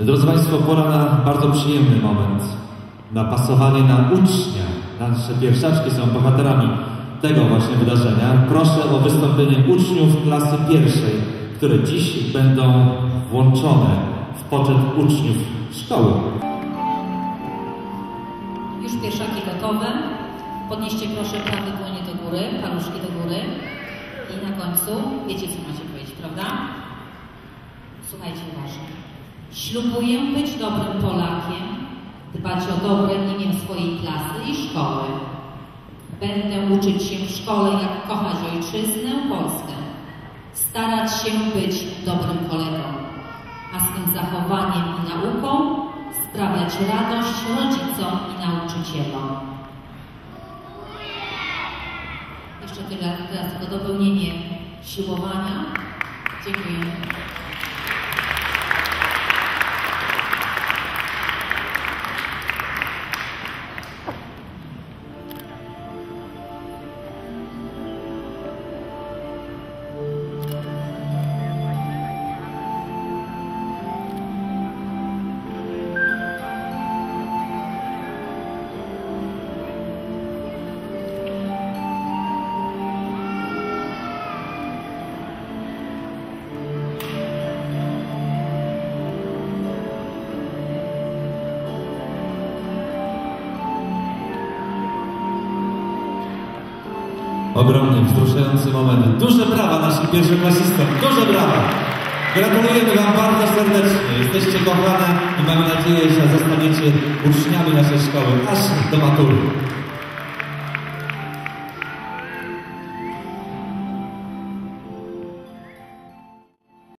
Drodzy Państwo, pora na bardzo przyjemny moment. Na pasowanie na ucznia. Nasze pierwszaczki są bohaterami tego właśnie wydarzenia. Proszę o wystąpienie uczniów klasy pierwszej, które dziś będą włączone w poczet uczniów szkoły. Już pierwszaki gotowe. Podnieście proszę prawe dłonie do góry, paluszki do góry. I na końcu wiecie, co macie powiedzieć, prawda? Słuchajcie uważnie. Ślubuję być dobrym Polakiem, dbać o dobre imię swojej klasy i szkoły. Będę uczyć się w szkole, jak kochać ojczyznę, Polskę. Starać się być dobrym kolegą, a swym zachowaniem i nauką sprawiać radość rodzicom i nauczycielom. Jeszcze tyle, teraz tylko dopełnienie siłowania. Dziękuję. Ogromnie wzruszający moment. Duże brawa naszym pierwszoklasistom. Duże brawa. Gratulujemy Wam bardzo serdecznie. Jesteście kochane i mamy nadzieję, że zostaniecie uczniami naszej szkoły aż do matury.